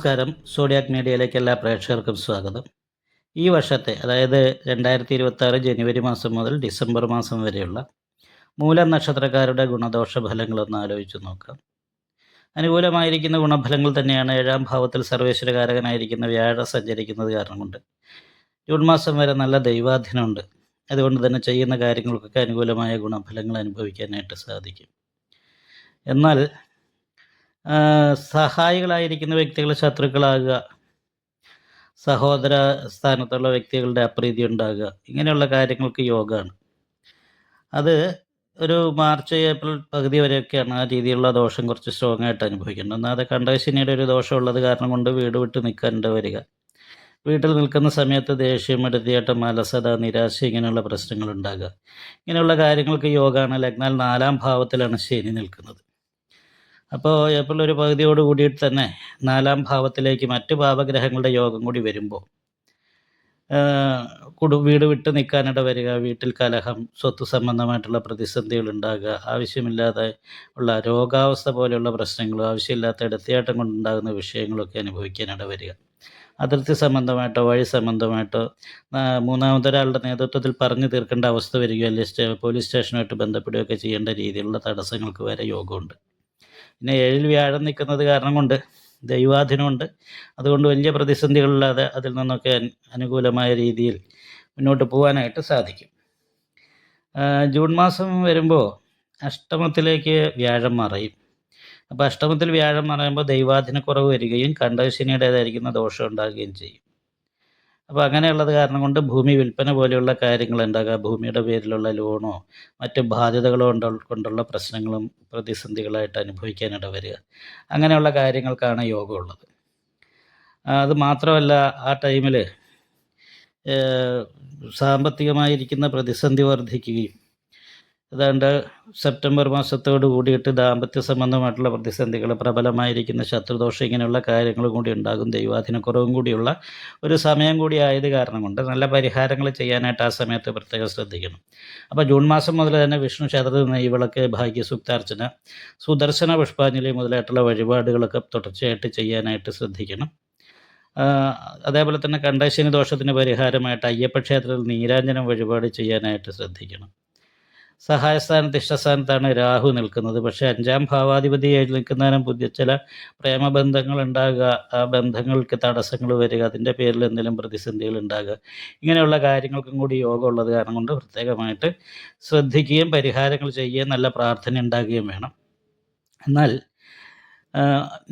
നമസ്കാരം. സോഡിയാക് മീഡിയയിലേക്ക് എല്ലാ പ്രേക്ഷകർക്കും സ്വാഗതം. ഈ വർഷത്തെ അതായത് രണ്ടായിരത്തി ഇരുപത്തി ജനുവരി മാസം മുതൽ ഡിസംബർ മാസം വരെയുള്ള മൂലം നക്ഷത്രക്കാരുടെ ഗുണദോഷ ഫലങ്ങളൊന്ന് ആലോചിച്ച് നോക്കാം. അനുകൂലമായിരിക്കുന്ന ഗുണഫലങ്ങൾ തന്നെയാണ് ഏഴാം ഭാവത്തിൽ സർവേശ്വരകാരകനായിരിക്കുന്ന വ്യാഴ സഞ്ചരിക്കുന്നത് കാരണം കൊണ്ട് ജൂൺ മാസം വരെ നല്ല ദൈവാധീനമുണ്ട്. അതുകൊണ്ട് തന്നെ ചെയ്യുന്ന കാര്യങ്ങൾക്കൊക്കെ അനുകൂലമായ ഗുണഫലങ്ങൾ അനുഭവിക്കാനായിട്ട് സാധിക്കും. എന്നാൽ സഹായികളായിരിക്കുന്ന വ്യക്തികൾ ശത്രുക്കളാകുക. സഹോദര സ്ഥാനത്തുള്ള വ്യക്തികളുടെ അപ്രീതി ഉണ്ടാകുക. ഇങ്ങനെയുള്ള കാര്യങ്ങൾക്ക് യോഗമാണ് അത് ഒരു മാർച്ച് ഏപ്രിൽ പകുതി വരെയൊക്കെയാണ് ആ രീതിയിലുള്ള ദോഷം കുറച്ച് സ്ട്രോങ് ആയിട്ട് അനുഭവിക്കുന്നത്. ഒന്നാമത് കണ്ടശനിയുടെ ഒരു ദോഷമുള്ളത് കാരണം കൊണ്ട് വീട് വിട്ട് നിൽക്കാനുണ്ട് വരിക. വീട്ടിൽ നിൽക്കുന്ന സമയത്ത് ദേഷ്യം എടുത്തിയാട്ടം മലസത നിരാശ ഇങ്ങനെയുള്ള പ്രശ്നങ്ങൾ ഉണ്ടാകുക. ഇങ്ങനെയുള്ള കാര്യങ്ങൾക്ക് യോഗമാണ് ലഗ്നാൽ നാലാം ഭാവത്തിലാണ് ശനി നിൽക്കുന്നത്. അപ്പോൾ ഏപ്രിൽ ഒരു പകുതിയോട് കൂടിയിട്ട് തന്നെ നാലാം ഭാവത്തിലേക്ക് മറ്റ് ഭാവഗ്രഹങ്ങളുടെ യോഗം കൂടി വരുമ്പോൾ കുടു വീട് വിട്ട് നിൽക്കാനിട വരിക വീട്ടിൽ കലഹം സ്വത്ത് സംബന്ധമായിട്ടുള്ള പ്രതിസന്ധികൾ ഉണ്ടാകുക ആവശ്യമില്ലാതെ ഉള്ള രോഗാവസ്ഥ പോലെയുള്ള പ്രശ്നങ്ങളും ആവശ്യമില്ലാത്ത ഇടത്തിയാട്ടം കൊണ്ടുണ്ടാകുന്ന വിഷയങ്ങളൊക്കെ അനുഭവിക്കാനിട വരിക. അതിർത്തി സംബന്ധമായിട്ടോ വഴി സംബന്ധമായിട്ടോ മൂന്നാമതൊരാളുടെ നേതൃത്വത്തിൽ പറഞ്ഞു തീർക്കേണ്ട അവസ്ഥ വരികയോ അല്ലെങ്കിൽ പോലീസ് സ്റ്റേഷനുമായിട്ട് ബന്ധപ്പെടുകയൊക്കെ ചെയ്യേണ്ട രീതിയിലുള്ള തടസ്സങ്ങൾക്ക് വരെ യോഗമുണ്ട്. പിന്നെ ഏഴിൽ വ്യാഴം നിൽക്കുന്നത് കാരണം കൊണ്ട് ദൈവാധീനമുണ്ട്. അതുകൊണ്ട് വലിയ പ്രതിസന്ധികളില്ലാതെ അതിൽ നിന്നൊക്കെ അനുകൂലമായ രീതിയിൽ മുന്നോട്ട് പോകാനായിട്ട് സാധിക്കും. ജൂൺ മാസം വരുമ്പോൾ അഷ്ടമത്തിലേക്ക് വ്യാഴം മറയും. അപ്പോൾ അഷ്ടമത്തിൽ വ്യാഴം മറയുമ്പോൾ ദൈവാധീനക്കുറവ് വരികയും കണ്ടശനിയുടേതായിരിക്കുന്ന ദോഷം ഉണ്ടാകുകയും ചെയ്യും. അപ്പോൾ അങ്ങനെയുള്ളത് കാരണം കൊണ്ട് ഭൂമി വിൽപ്പന പോലെയുള്ള കാര്യങ്ങൾ ഉണ്ടാകുക ഭൂമിയുടെ പേരിലുള്ള ലോണോ മറ്റ് ബാധ്യതകളോ കൊണ്ടുള്ള പ്രശ്നങ്ങളും പ്രതിസന്ധികളായിട്ട് അനുഭവിക്കാനിട വരിക. അങ്ങനെയുള്ള കാര്യങ്ങൾക്കാണ് യോഗം ഉള്ളത്. അത് മാത്രമല്ല ആ ടൈമിൽ സാമ്പത്തികമായിരിക്കുന്ന പ്രതിസന്ധി വർദ്ധിക്കുകയും ഏതാണ്ട് സെപ്റ്റംബർ മാസത്തോട് കൂടിയിട്ട് ദാമ്പത്യ സംബന്ധമായിട്ടുള്ള പ്രതിസന്ധികൾ പ്രബലമായിരിക്കുന്ന ശത്രുദോഷം ഇങ്ങനെയുള്ള കാര്യങ്ങൾ കൂടി ഉണ്ടാകും. ദൈവാധീനക്കുറവും കൂടിയുള്ള ഒരു സമയം കൂടി ആയത് കാരണം കൊണ്ട് നല്ല പരിഹാരങ്ങൾ ചെയ്യാനായിട്ട് ആ സമയത്ത് പ്രത്യേകം ശ്രദ്ധിക്കണം. അപ്പോൾ ജൂൺ മാസം മുതൽ തന്നെ വിഷ്ണു ക്ഷേത്രത്തിൽ നെയ്വിളക്ക് ഭാഗ്യസുക്താർച്ചന സുദർശന പുഷ്പാഞ്ജലി മുതലായിട്ടുള്ള വഴിപാടുകളൊക്കെ തുടർച്ചയായിട്ട് ചെയ്യാനായിട്ട് ശ്രദ്ധിക്കണം. അതേപോലെ തന്നെ കണ്ടശനി ദോഷത്തിന് പരിഹാരമായിട്ട് അയ്യപ്പ ക്ഷേത്രത്തിൽ നീരാഞ്ജനം വഴിപാട് ചെയ്യാനായിട്ട് ശ്രദ്ധിക്കണം. സഹായസ്ഥാനത്ത് ഇഷ്ടസ്ഥാനത്താണ് രാഹു നിൽക്കുന്നത്. പക്ഷേ അഞ്ചാം ഭാവാധിപതിയായി നിൽക്കുന്നതിനും പുതിയ ചില പ്രേമബന്ധങ്ങൾ ഉണ്ടാകുക ആ ബന്ധങ്ങൾക്ക് തടസ്സങ്ങൾ വരിക അതിന്റെ പേരിൽ എന്തെങ്കിലും പ്രതിസന്ധികൾ ഉണ്ടാകുക ഇങ്ങനെയുള്ള കാര്യങ്ങൾക്കും കൂടി യോഗം ഉള്ളത് കാരണം കൊണ്ട് പ്രത്യേകമായിട്ട് ശ്രദ്ധിക്കുകയും പരിഹാരങ്ങൾ ചെയ്യുകയും നല്ല പ്രാർത്ഥന ഉണ്ടാകുകയും വേണം. എന്നാൽ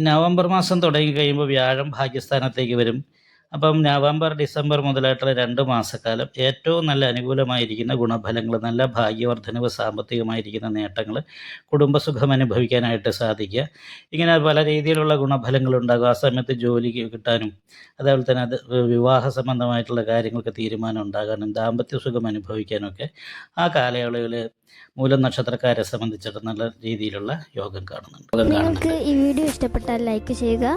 നവംബർ മാസം തുടങ്ങി കഴിയുമ്പോൾ വ്യാഴം ഭാഗ്യസ്ഥാനത്തേക്ക് വരും. അപ്പം നവംബർ ഡിസംബർ മുതലായിട്ടുള്ള രണ്ട് മാസക്കാലം ഏറ്റവും നല്ല അനുകൂലമായിരിക്കുന്ന ഗുണഫലങ്ങൾ നല്ല ഭാഗ്യവർദ്ധനവ് സാമ്പത്തികമായിരിക്കുന്ന നേട്ടങ്ങൾ കുടുംബസുഖം അനുഭവിക്കാനായിട്ട് സാധിക്കുക. ഇങ്ങനെ പല രീതിയിലുള്ള ഗുണഫലങ്ങൾ ഉണ്ടാകും. ആ സമയത്ത് ജോലി കിട്ടാനും അതേപോലെ തന്നെ അത് വിവാഹ സംബന്ധമായിട്ടുള്ള കാര്യങ്ങൾക്ക് തീരുമാനം ഉണ്ടാകാനും ദാമ്പത്യ സുഖം അനുഭവിക്കാനും ഒക്കെ ആ കാലയളവിൽ മൂലം നക്ഷത്രക്കാരെ സംബന്ധിച്ചിട്ട് നല്ല രീതിയിലുള്ള യോഗം കാണുന്നുണ്ട്. നിങ്ങൾക്ക് ഈ വീഡിയോ ഇഷ്ടപ്പെട്ടാൽ ലൈക്ക് ചെയ്യുക.